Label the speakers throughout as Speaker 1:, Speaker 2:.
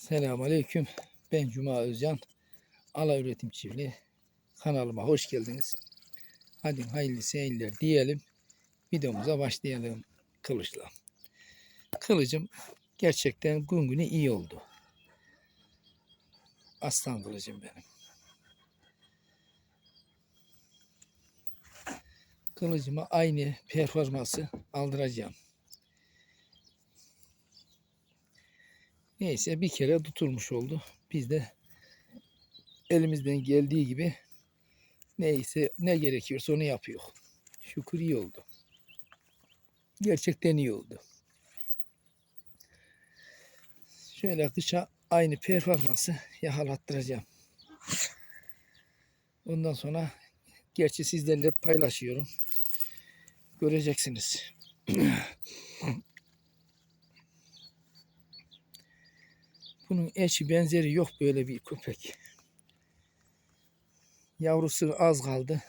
Speaker 1: Selamun Aleyküm. Ben Cuma Özcan. Ala Üretim Çiftliği. Kanalıma hoş geldiniz. Hadi hayırlı seyirler diyelim. Videomuza başlayalım kılıçla. Kılıcım gerçekten gün güne iyi oldu. Aslan kılıcım benim. Kılıcıma aynı performansı aldıracağım. Neyse bir kere tutulmuş oldu. Biz de elimizden geldiği gibi neyse ne gerekiyorsa onu yapıyor. Şükür iyi oldu. Gerçekten iyi oldu. Şöyle kışa aynı performansı yakalattıracağım. Ondan sonra gerçi sizlerle paylaşıyorum. Göreceksiniz. Bunun eşi benzeri yok böyle bir köpek. Yavrusu az kaldı.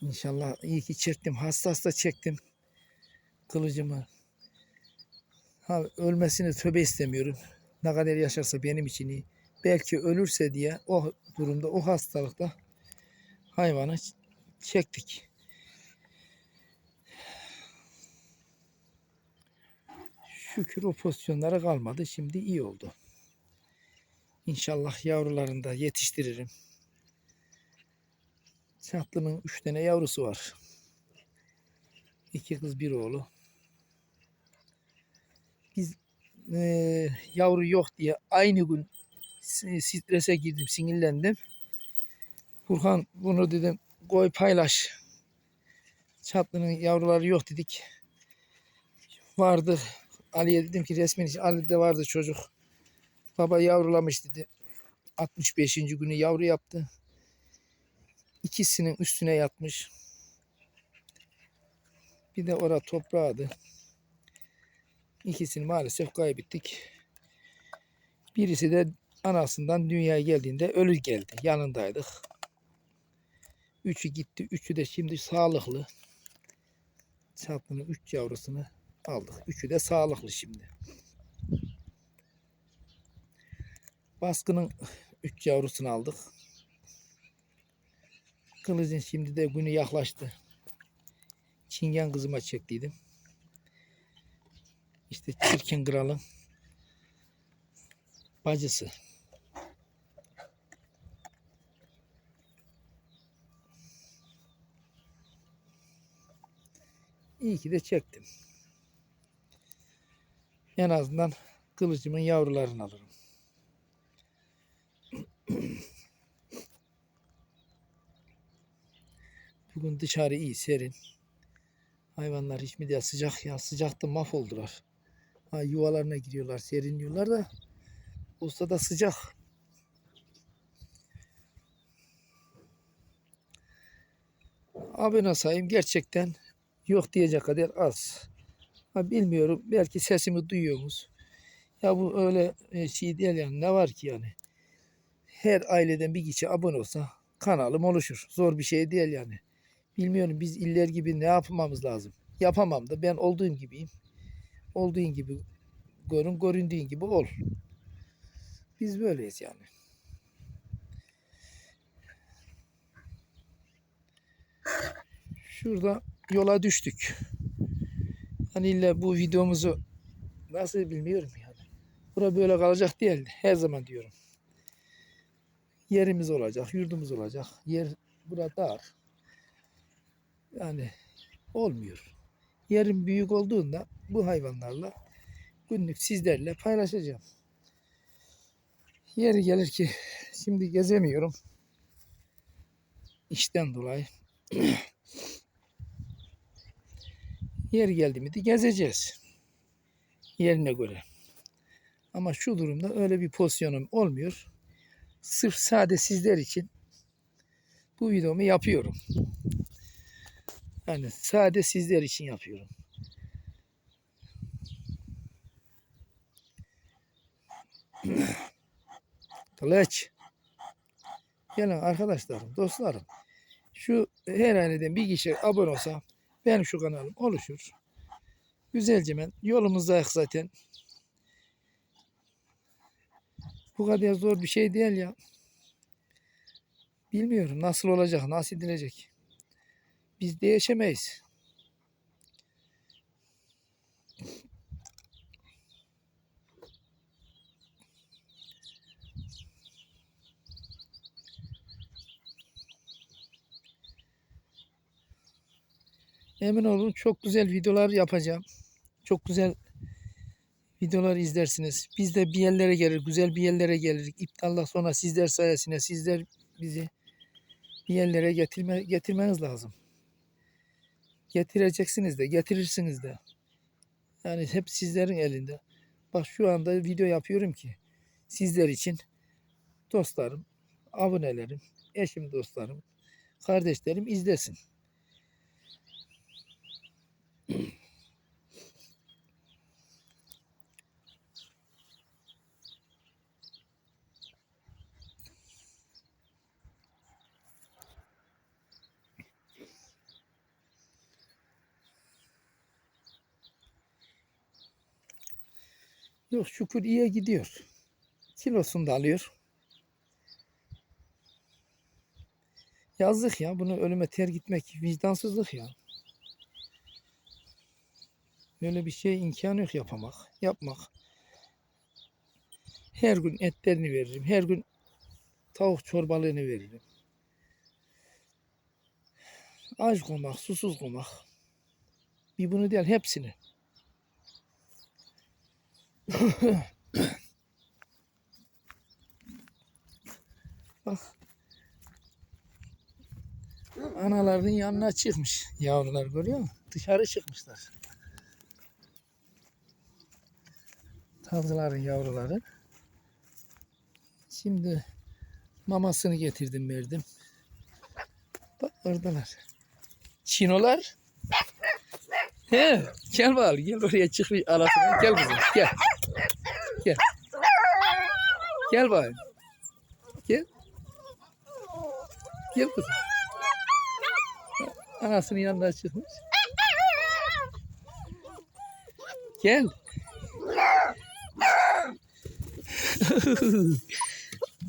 Speaker 1: İnşallah iyi ki çektim. Hasta hasta çektim kılıcımı. Ha, ölmesini tövbe istemiyorum. Ne kadar yaşarsa benim için iyi. Belki ölürse diye o durumda, o hastalıkta hayvanı çektik. Şükür o pozisyonlara kalmadı. Şimdi iyi oldu. İnşallah yavrularını da yetiştiririm. Çatlımın üç tane yavrusu var. İki kız bir oğlu. Biz eee, yavru yok diye aynı gün strese girdim, sinirlendim. Burhan bunu dedim koy paylaş. Çatlının yavruları yok dedik. Vardı. Ali'ye dedim ki resmin için Ali'de vardı çocuk. Baba yavrulamış dedi. 65. günü yavru yaptı. İkisinin üstüne yatmış. Bir de ora toprağıydı. İkisini maalesef kaybettik. Birisi de anasından dünyaya geldiğinde ölü geldi. Yanındaydık. Üçü gitti. Üçü de şimdi sağlıklı. Çatlının üç yavrusunu aldık. Üçü de sağlıklı şimdi. Baskının üç yavrusunu aldık. Kılıcın şimdi de günü yaklaştı. Çingen kızıma çektiydim. İşte çirkin kralın bacısı. İyi ki de çektim. En azından kılıcımın yavrularını alırım. Bugün dışarı iyi serin. Hayvanlar hiç mi değil sıcak ya sıcakta mahvoldular. Ha, yuvalarına giriyorlar serinliyorlar da olsa da sıcak. Abone sayım gerçekten yok diyecek kadar az. Ha, bilmiyorum belki sesimi duyuyorsunuz. Ya bu öyle e, şey değil yani ne var ki yani. Her aileden bir kişi abone olsa kanalım oluşur. Zor bir şey değil yani. Bilmiyorum biz iller gibi ne yapmamız lazım. Yapamam da ben olduğum gibiyim. Olduğun gibi görün, göründüğün gibi ol. Biz böyleyiz yani. Şurada yola düştük. Hani illa bu videomuzu nasıl bilmiyorum yani. Bura böyle kalacak değil. Her zaman diyorum. Yerimiz olacak, yurdumuz olacak. Yer burada dar. Yani olmuyor. Yerim büyük olduğunda bu hayvanlarla günlük sizlerle paylaşacağım. Yeri gelir ki şimdi gezemiyorum. İşten dolayı. Yer geldi mi de gezeceğiz. Yerine göre. Ama şu durumda öyle bir pozisyonum olmuyor. Sırf sade sizler için bu videomu yapıyorum. Yani sade sizler için yapıyorum. Kılıç. Gelin arkadaşlarım, dostlarım. Şu her aileden bir kişi abone olsa benim şu kanalım oluşur. Güzelce ben yolumuzdayız zaten. Bu kadar zor bir şey değil ya. Bilmiyorum nasıl olacak, nasıl edilecek. Biz değişemeyiz. Emin olun çok güzel videolar yapacağım. Çok güzel videolar izlersiniz. Biz de bir yerlere gelir, güzel bir yerlere geliriz. İptallah sonra sizler sayesinde sizler bizi bir yerlere getirme, getirmeniz lazım. Getireceksiniz de, getirirsiniz de. Yani hep sizlerin elinde. Bak şu anda video yapıyorum ki sizler için dostlarım, abonelerim, eşim, dostlarım, kardeşlerim izlesin. Yok şükür iyiye gidiyor. Kilosunu da alıyor. Yazık ya bunu ölüme ter gitmek vicdansızlık ya. Böyle bir şey imkanı yok yapamak, yapmak. Her gün etlerini veririm. Her gün tavuk çorbalığını veririm. Aç koymak, susuz koymak. Bir bunu değil hepsini. Bak. Analarının yanına çıkmış yavrular görüyor musun? Dışarı çıkmışlar. Tavukların yavruları. Şimdi mamasını getirdim verdim. Bak oradalar. Çinolar. He, gel bakalım gel oraya çık bir arasına gel kızım. Gel. Gel bakayım. Gel. Gel kızım. Anasının yanına çıkmış. Gel.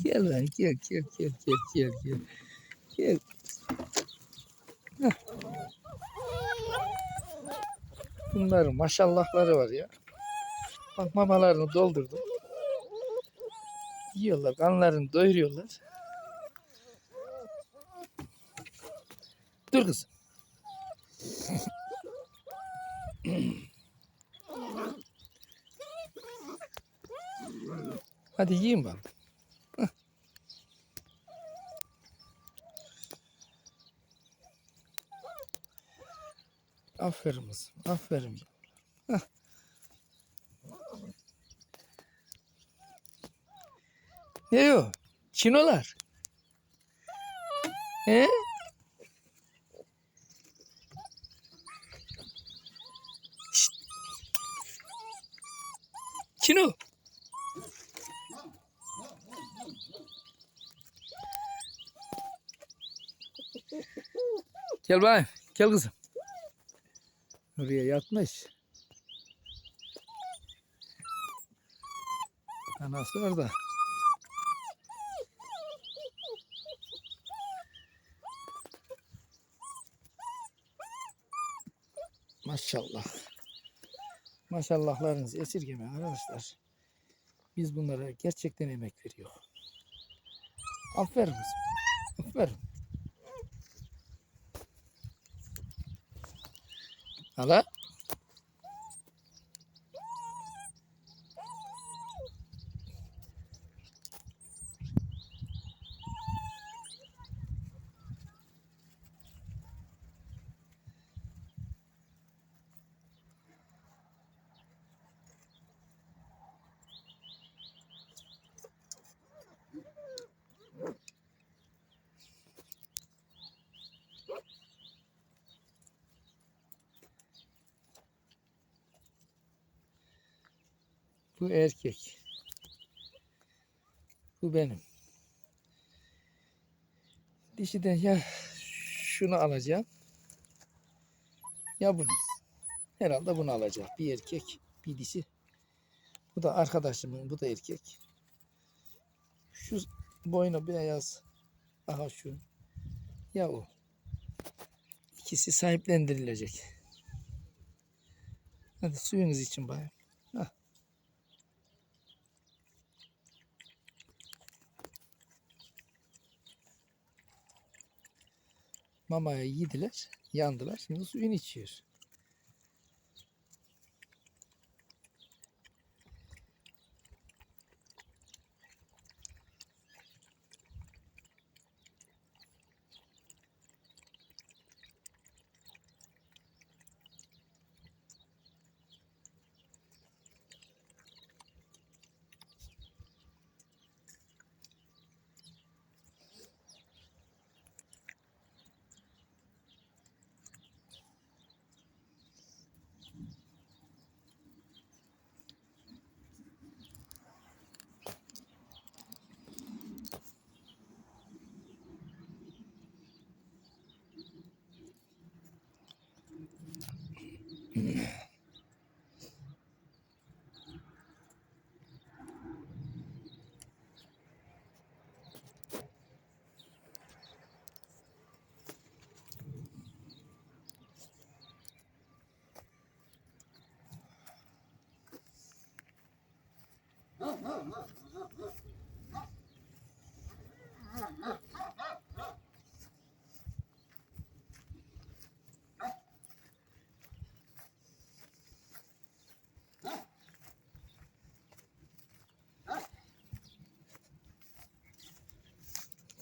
Speaker 1: gel lan gel gel gel gel gel gel. Gel. Bunların maşallahları var ya. Bak mamalarını doldurdum. Yiyorlar, kanlarını doyuruyorlar. Dur kızım. Hadi yiyin. Hah. Aferin kızım, aferin. Hah. Ne o? Çinolar. He? Çino. Gel bakayım. Gel kızım. Oraya yatmış. Anası orada. Maşallah. Maşallahlarınızı esirgemeyin arkadaşlar. Biz bunlara gerçekten emek veriyor. Aferin. Aferin. Hala. Bu erkek. Bu benim. Dişiden ya şunu alacağım. Ya bunu. Herhalde bunu alacak. Bir erkek, bir dişi. Bu da arkadaşımın, bu da erkek. Şu boyuna beyaz. Aha şu. Ya o. İkisi sahiplendirilecek. Hadi suyunuz için bayım. Hah. Mamayı yediler, yandılar. Şimdi suyunu içiyor.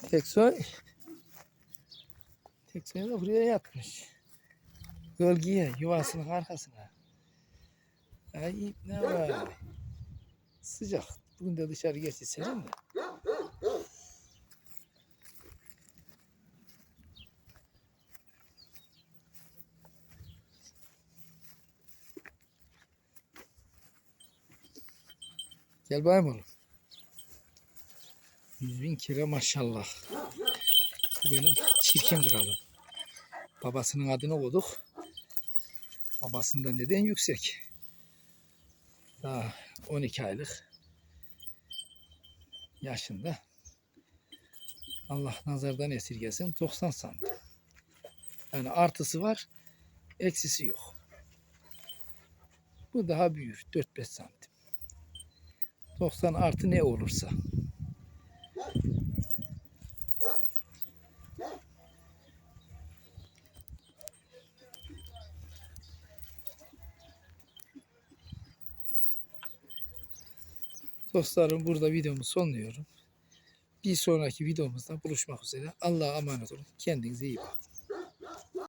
Speaker 1: Teksoy. Teksoy da buraya yatmış. Gölgeye, yuvasının arkasına. Ay ne var? Sıcak. Bugün de dışarı geçti senin de. Gel bayım oğlum. Yüz bin kere maşallah. Bu benim çirkin kralım. Babasının adını koyduk. Babasından neden yüksek? Daha 12 aylık yaşında. Allah nazardan esirgesin 90 santim. Yani artısı var, eksisi yok. Bu daha büyür 4-5 santim. 90 artı ne olursa. Dostlarım burada videomu sonluyorum. Bir sonraki videomuzda buluşmak üzere. Allah'a emanet olun. Kendinize iyi bakın.